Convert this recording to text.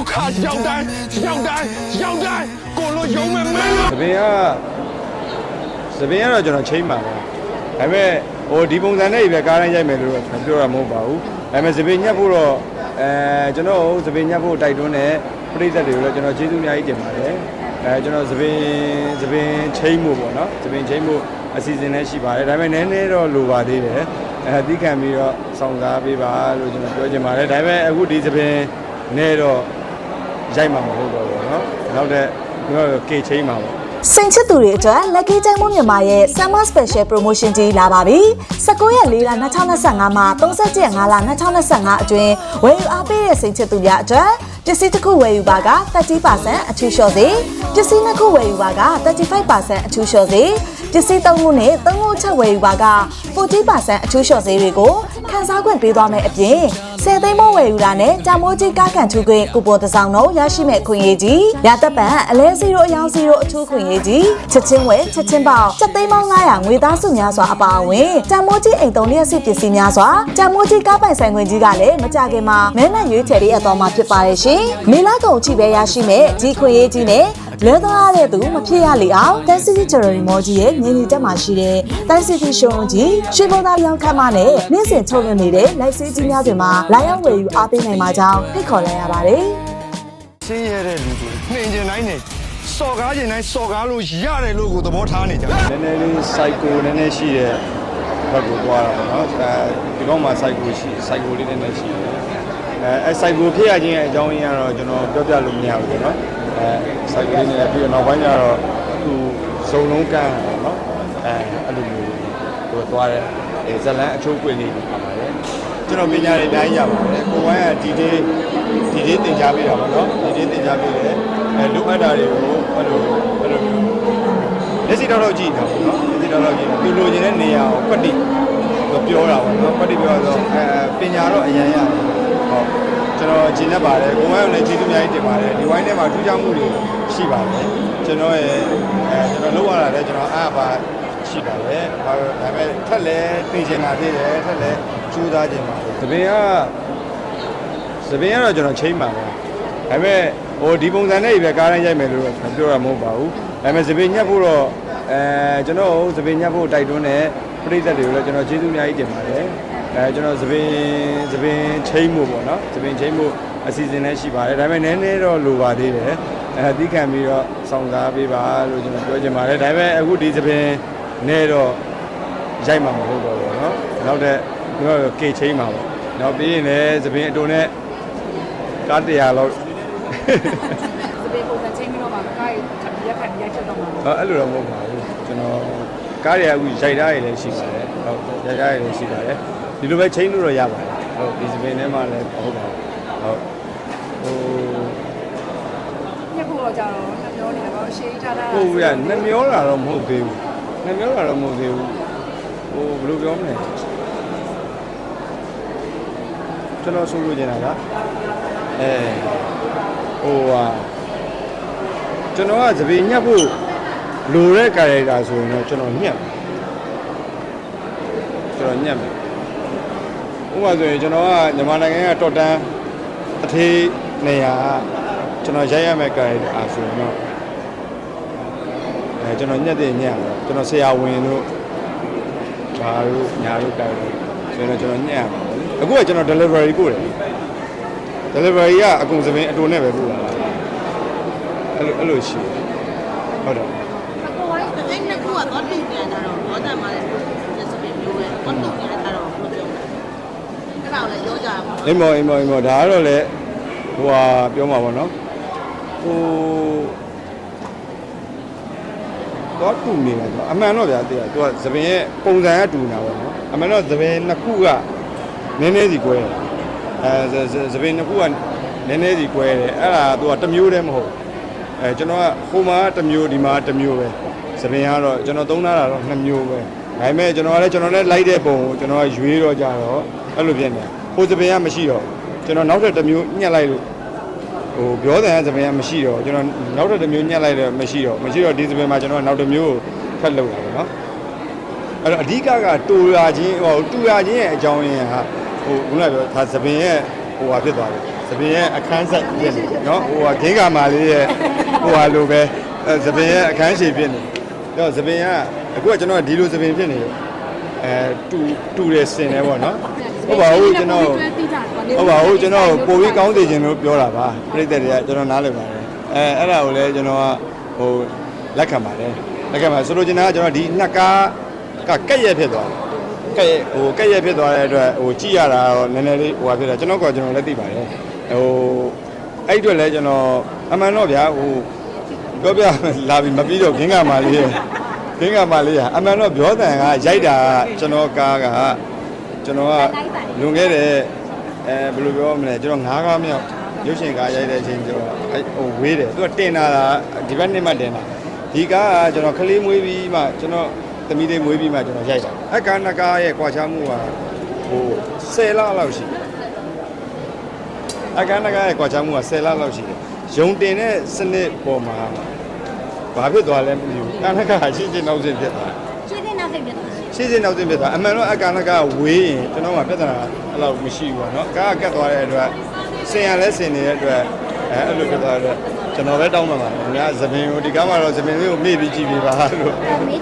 ဒုက္ခရောက်တိုင်းရောက်တိုင်းရောက်တိုင်းကိုလိုယုံမဲ့မင်းလို့သပင်ကသပင်ကတော့ကျွန်တော်ချိန်ပါပဲဒါပေမဲ့ဟိုဒီပုံစံနဲ့ပဲကားတိုင်းရိုက်မယ်လို့တော့မပြောရမဟုတ်ပါဘူးဒါပေမဲ့သပင်ညက်ဖို့တော့အဲကျွန်တော်သပင်ညက်ဖို့တိုက်တွန်းတဲ့ပရိသတ်တွေကိုလည်းကျွန်တော်ကျေးဇူးအများကြီးတင်ပါတယ်အဲကျွန်တော်သပင်သပင်ချိန်မှုပေါ့နော်သပင်ချိန်မှုအစီအစဉ်လည်းရှိပါတယ်ဒါပေမဲ့နည်းနည်းတော့လိုပါသေးတယ်အဲအသီးခံပြီးတော့စောင့်စားပေးပါလို့ကျွန်တော်ပြောချင်ပါတယ်ဒါပေမဲ့အခုဒီသပင်နဲ့တော့ ရိုက်မှာမဟုတ်တော့ဘူးเนาะနောက်တဲ့ကျွန်တော်ကေချင်းမှာပေါ့ စိန်ချစ်သူတွေအတွက် Lucky ကျန်းမိုးမြန်မာရဲ့ Summer Special Promotion ကြီးလာပါပြီ။19ရက်4လ2025မှာ37ရက်5လ2025အတွင်းဝယ်ယူအားပေးတဲ့စိန်ချစ်သူများအတွက်ပစ္စည်းတစ်ခုဝယ်ယူပါက30%အထူးလျှော့စေပစ္စည်းနှစ်ခုဝယ်ယူပါက35%အထူးလျှော့စေပစ္စည်းသုံးခုနဲ့သုံးခုချက်ဝယ်ယူပါက40%အထူးလျှော့စေတွေကို ခန်းစားခွင့်ပေးသွားမယ်အပြင်10သိန်းမိုးဝယ်ယူတာနဲ့တာမိုးကြီးကားကန်ထူခွင့်ကူပွန်တစ်စောင်းတော့ရရှိမဲ့ခွင့်ရေးကြီးရသက်ပံအလဲ0အယောင်0အထူးခွင့်ရေးကြီးချက်ချင်းဝယ်ချက်ချင်းပေါက်ချက်သိန်းပေါင်း900ငွေသားစုများစွာအပါအဝင်တာမိုးကြီးအိမ်သုံးလျက်စစ်ပစ္စည်းများစွာတာမိုးကြီးကားပိုင်ဆိုင်ခွင့်ကြီးကလည်းမကြခင်မှာမဲနဲ့ရွေးချယ်ရေးအတော်မှာဖြစ်ပါတယ်ရှင်မေလာကုံချိပဲရရှိမဲ့ဒီခွင့်ရေးကြီးနဲ့ လဲသွားတဲ့သူမဖြစ်ရလေအောင်တန်စီတီဂျယ်ရီမော်ကြီးရဲ့မြင်းကြီးတက်မှာရှိတဲ့တန်စီတီရှုံးကြီးရွှေဘုံသားရောင်းခမ်းမနဲ့နေ့စဉ်ထုတ်လွှင့်နေတဲ့ live စီးကြီးများတွင်မှာလာရောက်ဝယ်ယူအားပေးနိုင်မှာကြောင်းဖိတ်ခေါ်လိုက်ရပါတယ်ဆင်းရဲတဲ့လူတွေနှင်ကျင်တိုင်းနဲ့စော်ကားကျင်တိုင်းစော်ကားလို့ရတယ်လို့ကိုသဘောထားနေကြတယ်နည်းနည်းလေး cycle နည်းနည်းရှိတဲ့ဘက်ကိုသွားတာပေါ့နော်အဲဒီကောင်မှာ cycle ရှိ cycle လေးနည်းနည်းရှိတယ် အဲအဲ cycle ဖြစ်ရခြင်းရဲ့အကြောင်းရင်းကတော့ကျွန်တော်ပြောပြလို့မရဘူးပေါ့နော်အဲ cycle လေးနဲ့ပြီးတော့နောက်ပိုင်းကျတော့သူစုံလုံးကန်းတာပေါ့နော်အဲအဲ့လိုမျိုးဟိုသွားတဲ့အဲဇလန်အချိုးကွင်းလေးပါပါတယ်ကျွန်တော်ပညာတွေအများကြီးရပါတယ်ကိုဝိုင်းကဒီဒေးဒီဒေးသင်ကြားပေးတာပေါ့နော်ဒီဒေးသင်ကြားပေးတယ်အဲလိုအပ်တာတွေကိုအဲ့လိုအဲ့လိုမျိုးလက်စီတော့တော့ကြည့်တာပေါ့နော်လက်စီတော့တော့ကြည့်တာသူလိုချင်တဲ့နေရာကိုပတ်တိပြောတာပေါ့နော်ပတ်တိပြောတော့အဲပညာတော့အရင်ရတယ်ဟု တ်ကျွန်တော်ဂျင်းနဲ့ပါတယ်ကိုဝိုင်းလည်းကျေးဇူးအများကြီးတင်ပါတယ်ဒီဝိုင်းထဲမှာထူးခြားမှုတွေရှိပါတယ်ကျွန်တော်ရဲ့အဲကျွန်တော်လောက်ရတာလည်းကျွန်တော်အားပါရှိပါတယ်ဒါပေမဲ့ထက်လဲသိချင်တာဖြစ်တယ်ထက်လဲကြိုးစားချင်ပါတယ်သပင်ကသပင်ကတော့ကျွန်တော်ချိန်ပါပဲဒါပေမဲ့ဟိုဒီပုံစံနဲ့ပဲကားတိုင်းရိုက်မယ်လို့တော့မပြောရမဟုတ်ပါဘူးဒါပေမဲ့သပင်ညက်ဖို့တော့အဲကျွန်တော်သပင်ညက်ဖို့တိုက်တွန်းတဲ့ပရိသတ်တွေကိုလည်းကျွန်တော်ကျေးဇူးအများကြီးတင်ပါတယ် အဲကျွန်တော်သပင်သပင်ချိန်မှုပေါ့နော်သပင်ချိန်မှုအစီအစဉ်လည်းရှိပါတယ်ဒါပေမဲ့နည်းနည်းတော့လိုပါသေးတယ်အဲအသီးခံပြီးတော့စောင့်စားပေးပါလို့ကျွန်တော်ပြောချင်ပါတယ်ဒါပေမဲ့အခုဒီသပင်နဲ့တော့ရိုက်မှာမဟုတ်တော့ဘူးเนาะနောက်တဲ့ကျွန်တော်ကေချိန်မှာပေါ့နောက်ပြီးရင်လည်းသပင်အတူနဲ့ကားတရားလောက် စပယ်ပုံစံချင်းပြီးတော့မှကားရရက်ခန့်ရိုက်ချက်တော့မှာ ဟောအဲ့လိုတော့မဟုတ်ပါဘူးကျွန်တော် ကားတွေကအခုရိုက်ထားရည်လည်းရှိပါတယ်ဟုတ်ရိုက်ထားရည်လည်းရှိပါတယ်ဒီလိုပဲချိန်လို့တော့ရပါတယ်ဟုတ်ဒီစပင်ထဲမှာလည်းဟုတ်ပါဘူးဟုတ်ဟိုညက်ဖို့တော့ကြတော့နှမျောနေတာပေါ့ရှေးထားတာကိုရနှမျောတာတော့မဟုတ်သေးဘူးနှမျောတာတော့မဟုတ်သေးဘူးဟိုဘယ်လိုပြောမလဲကျွန်တော်ဆိုလိုချင်တာကအဲဟိုဟာကျွန်တော်ကသပင်ညက်ဖို့ လိုတဲ့ character ဆိုရင်တော့ကျွန်တော်ညက်မယ်ကျွန်တော်ညက်မယ်ဥပမာဆိုရင်ကျွန်တော်ကမြန်မာနိုင်ငံကတော်တန်အထေးနေရာကကျွန်တော်ရိုက်ရမယ့် character အားဆိုရင်တော့အဲကျွန်တော်ညက်တဲ့ညက်ရမယ်ကျွန်တော်ဆရာဝန်တို့ဘာလို့ညာလို့ character ဆိုရင်တော့ကျွန်တော်ညက်ရမှာပေါ့လေအခုကကျွန်တော် delivery ပို့တယ် delivery ကအကုန်စပင်းအတူနဲ့ပဲပို့လာတာအဲ့လိုအဲ့လိုရှိတယ်ဟုတ်တယ်ကိုဝိုင်းအဲ့နှစ်ခု ကတော့တူပြန်တာတော့ဘောတန်မှာလည်းဒီစပင်းမျိုးပဲတော့တူပြန်တာတော့ဘယ်လိုပြောလဲအဲ့ဒါကိုလည်းပြောကြရမှာအိမ်မော်အိမ်မော်အိမ်မော်ဒါကတော့လေဟိုဟာပြောမှာပေါ့နော်ဟိုတော့တူနေတာတော့အမှန်တော့ဗျာတည်းကသူကသပင်ရဲ့ပုံစံကတူနေတာပေါ့နော်အမှန်တော့သပင်နှစ်ခုကနည်းနည်းစီကွဲတယ်အဲသပင်နှစ်ခုကနည်းနည်းစီကွဲတယ်အဲ့ဒါသူကတစ်မျိုးတည်းမဟုတ်အဲကျွန်တော်ကဟိုမှာတစ်မျိုးဒီမှာတစ်မျိုးပဲ သပင်ကတော့ကျွန်တော်သုံးထားတာတော့နှစ်မျိုးပဲဒါပေမဲ့ကျွန်တော်ကလည်းကျွန်တော်လည်းလိုက်တဲ့ပုံကိုကျွန်တော်ကရွေးတော့ကြတော့အဲ့လိုဖြစ်နေဟိုသပင်ကမရှိတော့ကျွန်တော်နောက်ထပ်တစ်မျိုးညှက်လိုက်လို့ ဟိုပြောတဲ့သပင်ကမရှိတော့ကျွန်တော်နောက်တစ်မျိုးညှက်လိုက်တော့မရှိတော့မရှိတော့ဒီသပင်မှာကျွန်တော်နောက်တစ်မျိုးကိုဖက်လုပ်တာပေါ့နော်အဲ့တော့အဓိကကတူရာချင်းဟိုတူရာချင်းရဲ့အကြောင်းရင်းဟာဟိုခုနကပြောဒါသပင်ရဲ့ဟိုဟာဖြစ်သွားတယ်သ သပင်ရဲ့အခန်းဆက်ဖြစ်နေเนาะဟိုကဂင်းကာမာလေးရဲ့ဟိုဟာလိုပဲအဲသပင်ရဲ့အခန်းရှည်ဖြစ်နေ တော့သပင်ကအခုကကျွန်တော်ဒီလိုသပင်ဖြစ်နေအဲတူတူတယ်စင်တယ်ပေါ့နော်ဟုတ်ပါဘူးကျွန်တော်ဟုတ်ပါဘူးကျွန်တော်ပိုပြီးကောင်းစေခြင်းလို့ပြောတာပါပြိတ္တတွေကကျွန်တော်နားလည်ပါတယ်အဲအဲ့ဒါကိုလည်းကျွန်တော်ကဟိုလက်ခံပါတယ်လက်ခံပါဆိုလိုချင်တာကကျွန်တော်ဒီနှစ်ကားကကက်ရက်ဖြစ်သွားတယ်ကက်ရက်ဟိုကက်ရက်ဖြစ်သွားတဲ့အတွက်ဟိုကြည့်ရတာတော့နည်းနည်းလေးဟိုဟာဖြစ်တာကျွန်တော်ကကျွန်တော်လည်းသိပါတယ်ဟိုအဲ့အတွက်လည်းကျွန်တော်အမှန်တော့ဗျာဟို ပြောပြလာပြီးမပြီးတော့ခင်းကမာလေးရဲ့ခင်းကမာလေးကအမှန်တော့ပြောတန်ကရိုက်တာကကျွန်တော်ကားကကျွန်တော်ကလွန်ခဲ့တဲ့အဲဘယ်လိုပြောမလဲကျွန်တော်ငါးကားမြောက်ရုပ်ရှင်ကားရိုက်တဲ့အချိန်ကျွန်တော်အဲဟိုဝေးတယ်သူကတင်လာတာဒီဘက်နေ့မှတင်တာဒီကားကကျွန်တော်ခလေးမွေးပြီးမှကျွန်တော်သမီးလေးမွေးပြီးမှကျွန်တော်ရိုက်တာအကားနှစ်ကားရဲ့ကွာခြားမှုကဟို10လလောက်ရှိတယ်အကားနှစ်ကားရဲ့ကွာခြားမှုက10လလောက်ရှိတယ် ယုံတင်တဲ့စနစ်ပေါ်မှာဘာဖြစ်သွားလဲမသိဘူးအကားနှစ်ကားရှင်းရှင်းနောက်ရှင်းဖြစ်သွားရှင်းနေနောက်စိတ်ပြသွားရှင်းရှင်းနောက်ရှင်းဖြစ်သွားအမှန်တော့အကားနှစ်ကားဝေးရင်ကျွန်တော်မှပြဿနာအဲ့လောက်မရှိဘူးပေါ့နော်ကားကကတ်သွားတဲ့အတွက်စင်ရလဲစင်နေတဲ့အတွက်အဲအဲ့လိုဖြစ်သွားတဲ့အတွက်ကျွန်တော်ပဲတောင်းပန်ပါတယ်။ခင်ဗျာသပင်ကိုဒီကားမှာတော့သပင်လေးကိုမေ့ပြီးကြည့်ပေးပါလို့မေးတဲ့